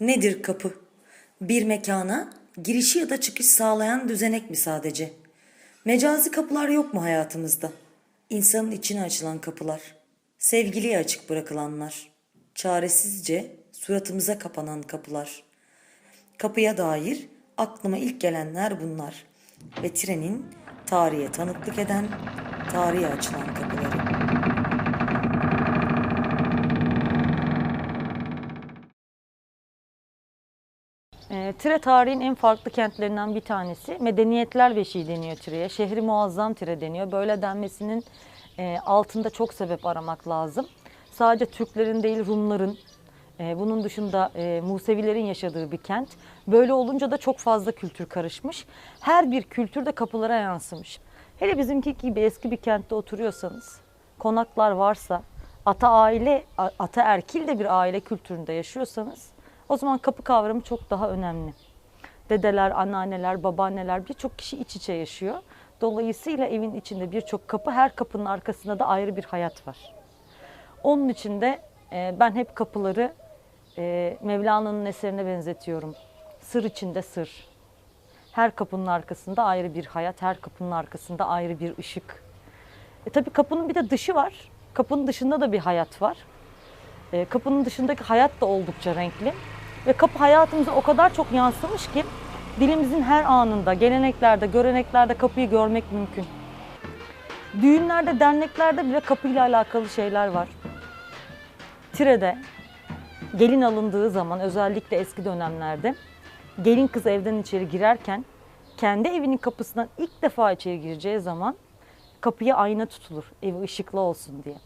Nedir kapı? Bir mekana girişi ya da çıkış sağlayan düzenek mi sadece? Mecazi kapılar yok mu hayatımızda? İnsanın içine açılan kapılar, sevgiliye açık bırakılanlar, çaresizce suratımıza kapanan kapılar. Kapıya dair aklıma ilk gelenler bunlar ve trenin tarihe tanıklık eden, tarihe açılan kapıları. E, Tire tarihin en farklı kentlerinden bir tanesi. Medeniyetler beşiği deniyor Tire'ye. Şehri muazzam Tire deniyor. Böyle denmesinin e, altında çok sebep aramak lazım. Sadece Türklerin değil Rumların, e, bunun dışında e, Musevilerin yaşadığı bir kent. Böyle olunca da çok fazla kültür karışmış. Her bir kültür de kapılara yansımış. Hele bizimki gibi eski bir kentte oturuyorsanız, konaklar varsa, ata aile, ata erkil de bir aile kültüründe yaşıyorsanız o zaman kapı kavramı çok daha önemli. Dedeler, anneanneler, babaanneler birçok kişi iç içe yaşıyor. Dolayısıyla evin içinde birçok kapı, her kapının arkasında da ayrı bir hayat var. Onun için de e, ben hep kapıları e, Mevlana'nın eserine benzetiyorum. Sır içinde sır. Her kapının arkasında ayrı bir hayat, her kapının arkasında ayrı bir ışık. E, tabii kapının bir de dışı var. Kapının dışında da bir hayat var. E, kapının dışındaki hayat da oldukça renkli. Ve kapı hayatımıza o kadar çok yansımış ki dilimizin her anında, geleneklerde, göreneklerde kapıyı görmek mümkün. Düğünlerde, derneklerde bile kapıyla alakalı şeyler var. Tire'de gelin alındığı zaman özellikle eski dönemlerde gelin kız evden içeri girerken kendi evinin kapısından ilk defa içeri gireceği zaman kapıya ayna tutulur evi ışıklı olsun diye.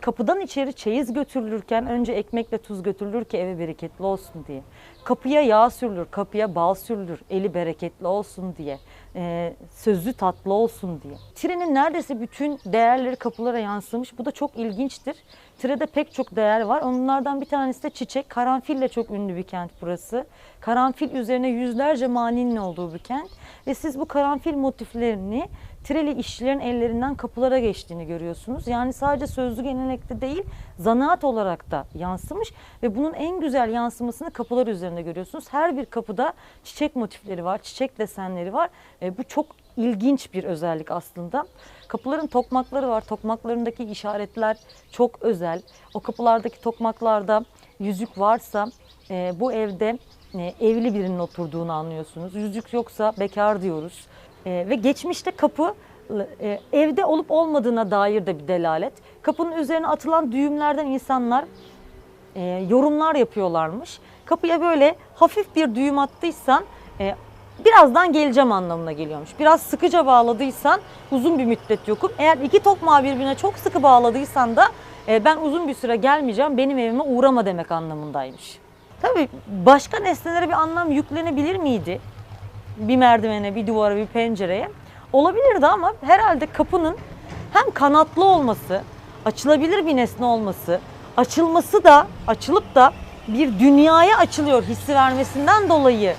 Kapıdan içeri çeyiz götürülürken önce ekmekle tuz götürülür ki eve bereketli olsun diye. Kapıya yağ sürülür, kapıya bal sürülür, eli bereketli olsun diye. Ee, sözü tatlı olsun diye. Tire'nin neredeyse bütün değerleri kapılara yansımış. Bu da çok ilginçtir. Tire'de pek çok değer var. Onlardan bir tanesi de çiçek. Karanfille çok ünlü bir kent burası. Karanfil üzerine yüzlerce maninin olduğu bir kent. Ve siz bu karanfil motiflerini Tireli işçilerin ellerinden kapılara geçtiğini görüyorsunuz. Yani sadece sözlü gelenekte değil, zanaat olarak da yansımış ve bunun en güzel yansımasını kapılar üzerinde görüyorsunuz. Her bir kapıda çiçek motifleri var, çiçek desenleri var. E, bu çok ilginç bir özellik aslında. Kapıların tokmakları var. Tokmaklarındaki işaretler çok özel. O kapılardaki tokmaklarda yüzük varsa e, bu evde e, evli birinin oturduğunu anlıyorsunuz. Yüzük yoksa bekar diyoruz. E, ve geçmişte kapı e, evde olup olmadığına dair de bir delalet. Kapının üzerine atılan düğümlerden insanlar e, yorumlar yapıyorlarmış. Kapıya böyle hafif bir düğüm attıysan e, birazdan geleceğim anlamına geliyormuş. Biraz sıkıca bağladıysan uzun bir müddet yokum. Eğer iki tokmağı birbirine çok sıkı bağladıysan da e, ben uzun bir süre gelmeyeceğim benim evime uğrama demek anlamındaymış. Tabii başka nesnelere bir anlam yüklenebilir miydi? Bir merdivene, bir duvara, bir pencereye. Olabilirdi ama herhalde kapının hem kanatlı olması, açılabilir bir nesne olması, açılması da, açılıp da bir dünyaya açılıyor hissi vermesinden dolayı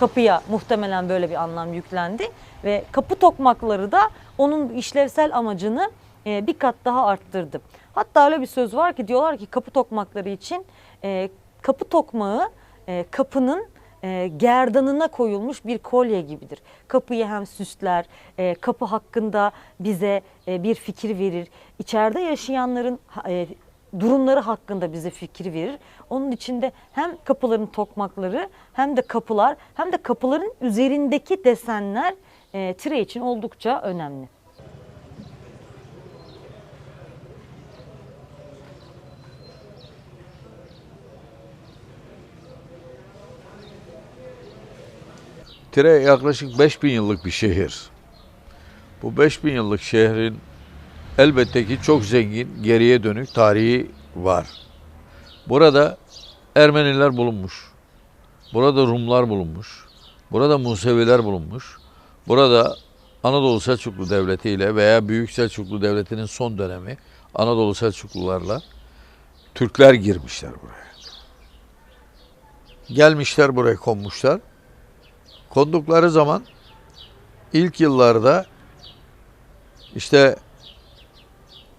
kapıya muhtemelen böyle bir anlam yüklendi. Ve kapı tokmakları da onun işlevsel amacını e, bir kat daha arttırdı. Hatta öyle bir söz var ki diyorlar ki kapı tokmakları için e, kapı tokmağı e, kapının gerdanına koyulmuş bir kolye gibidir. Kapıyı hem süsler, kapı hakkında bize bir fikir verir. İçeride yaşayanların durumları hakkında bize fikir verir. Onun içinde hem kapıların tokmakları hem de kapılar hem de kapıların üzerindeki desenler e, tire için oldukça önemli. Tire yaklaşık 5000 yıllık bir şehir. Bu 5000 yıllık şehrin elbette ki çok zengin, geriye dönük tarihi var. Burada Ermeniler bulunmuş. Burada Rumlar bulunmuş. Burada Museviler bulunmuş. Burada Anadolu Selçuklu Devleti ile veya Büyük Selçuklu Devleti'nin son dönemi Anadolu Selçuklularla Türkler girmişler buraya. Gelmişler buraya konmuşlar. Kondukları zaman ilk yıllarda işte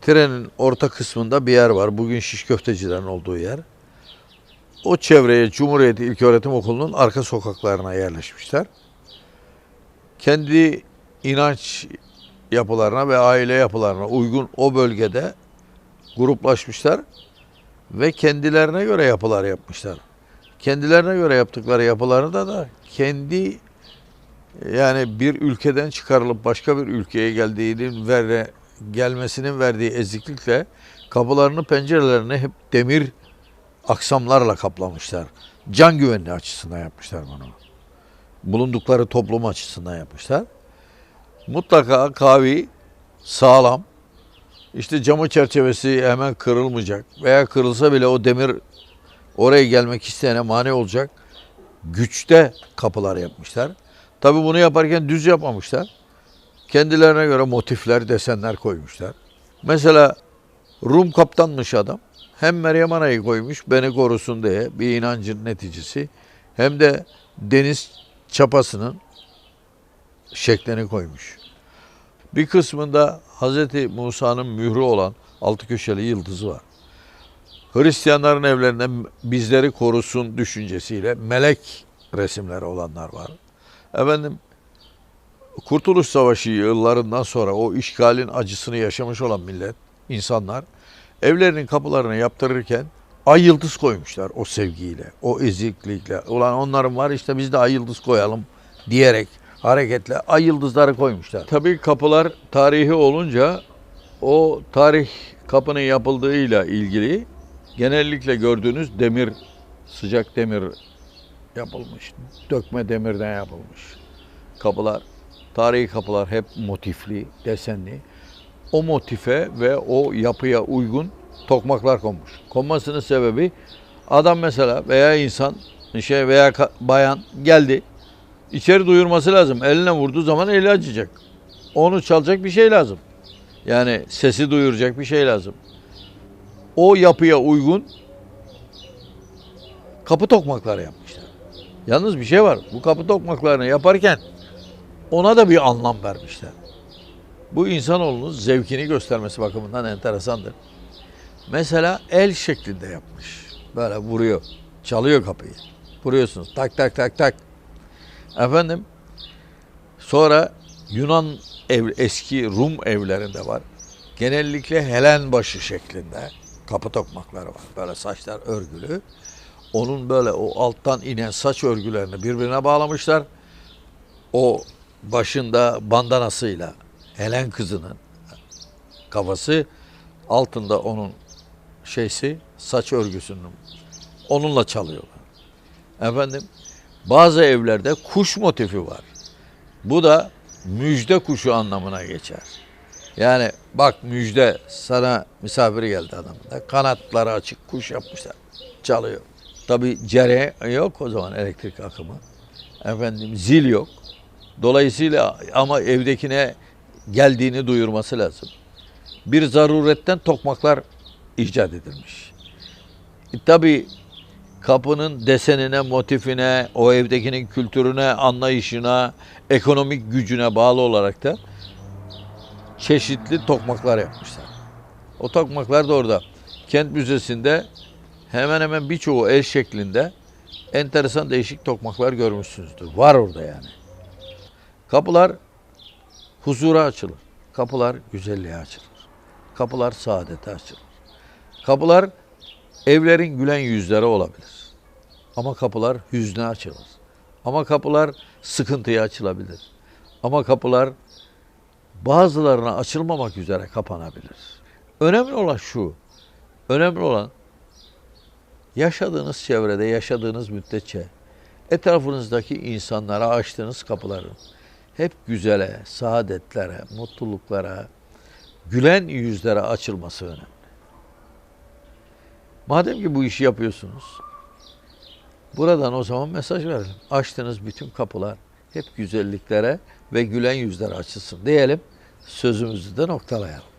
trenin orta kısmında bir yer var. Bugün şiş köftecilerin olduğu yer. o çevreye Cumhuriyet İlköğretim Okulu'nun arka sokaklarına yerleşmişler. Kendi inanç yapılarına ve aile yapılarına uygun o bölgede gruplaşmışlar ve kendilerine göre yapılar yapmışlar. Kendilerine göre yaptıkları yapılarında da kendi yani bir ülkeden çıkarılıp başka bir ülkeye geldiğinin ve gelmesinin verdiği eziklikle kapılarını pencerelerini hep demir aksamlarla kaplamışlar. Can güvenliği açısından yapmışlar bunu. Bulundukları toplum açısından yapmışlar. Mutlaka kavi sağlam. İşte camı çerçevesi hemen kırılmayacak veya kırılsa bile o demir oraya gelmek isteyene mani olacak. Güçte kapılar yapmışlar. Tabi bunu yaparken düz yapmamışlar. Kendilerine göre motifler, desenler koymuşlar. Mesela Rum kaptanmış adam. Hem Meryem Ana'yı koymuş beni korusun diye bir inancın neticesi. Hem de deniz çapasının şeklini koymuş. Bir kısmında Hz. Musa'nın mührü olan altı köşeli yıldızı var. Hristiyanların evlerinde bizleri korusun düşüncesiyle melek resimleri olanlar var. Efendim Kurtuluş Savaşı yıllarından sonra o işgalin acısını yaşamış olan millet, insanlar evlerinin kapılarını yaptırırken ay yıldız koymuşlar o sevgiyle, o eziklikle. Ulan onların var işte biz de ay yıldız koyalım diyerek hareketle ay yıldızları koymuşlar. Tabii kapılar tarihi olunca o tarih kapının yapıldığıyla ilgili genellikle gördüğünüz demir, sıcak demir yapılmış. Dökme demirden yapılmış. Kapılar, tarihi kapılar hep motifli, desenli. O motife ve o yapıya uygun tokmaklar konmuş. Konmasının sebebi adam mesela veya insan şey veya bayan geldi. içeri duyurması lazım. Eline vurduğu zaman eli acıyacak. Onu çalacak bir şey lazım. Yani sesi duyuracak bir şey lazım. O yapıya uygun kapı tokmakları yapmışlar. Yalnız bir şey var. Bu kapı tokmaklarını yaparken ona da bir anlam vermişler. Bu insanoğlunun zevkini göstermesi bakımından enteresandır. Mesela el şeklinde yapmış. Böyle vuruyor. Çalıyor kapıyı. Vuruyorsunuz. Tak tak tak tak. Efendim sonra Yunan ev, eski Rum evlerinde var. Genellikle Helen başı şeklinde kapı tokmakları var. Böyle saçlar örgülü. Onun böyle o alttan inen saç örgülerini birbirine bağlamışlar. O başında bandanasıyla Helen kızının kafası altında onun şeysi saç örgüsünün onunla çalıyorlar. Efendim bazı evlerde kuş motifi var. Bu da müjde kuşu anlamına geçer. Yani bak müjde sana misafir geldi adamın da kanatları açık kuş yapmışlar. Çalıyor. Tabi cere yok o zaman elektrik akımı. Efendim zil yok. Dolayısıyla ama evdekine geldiğini duyurması lazım. Bir zaruretten tokmaklar icat edilmiş. E, tabii kapının desenine, motifine, o evdekinin kültürüne, anlayışına, ekonomik gücüne bağlı olarak da çeşitli tokmaklar yapmışlar. O tokmaklar da orada. Kent Müzesi'nde hemen hemen birçoğu el şeklinde enteresan değişik tokmaklar görmüşsünüzdür. Var orada yani. Kapılar huzura açılır. Kapılar güzelliğe açılır. Kapılar saadete açılır. Kapılar evlerin gülen yüzleri olabilir. Ama kapılar hüzne açılır. Ama kapılar sıkıntıya açılabilir. Ama kapılar bazılarına açılmamak üzere kapanabilir. Önemli olan şu. Önemli olan yaşadığınız çevrede, yaşadığınız müddetçe etrafınızdaki insanlara açtığınız kapıların hep güzele, saadetlere, mutluluklara, gülen yüzlere açılması önemli. Madem ki bu işi yapıyorsunuz, buradan o zaman mesaj verelim. Açtığınız bütün kapılar hep güzelliklere ve gülen yüzlere açılsın diyelim. Sözümüzü de noktalayalım.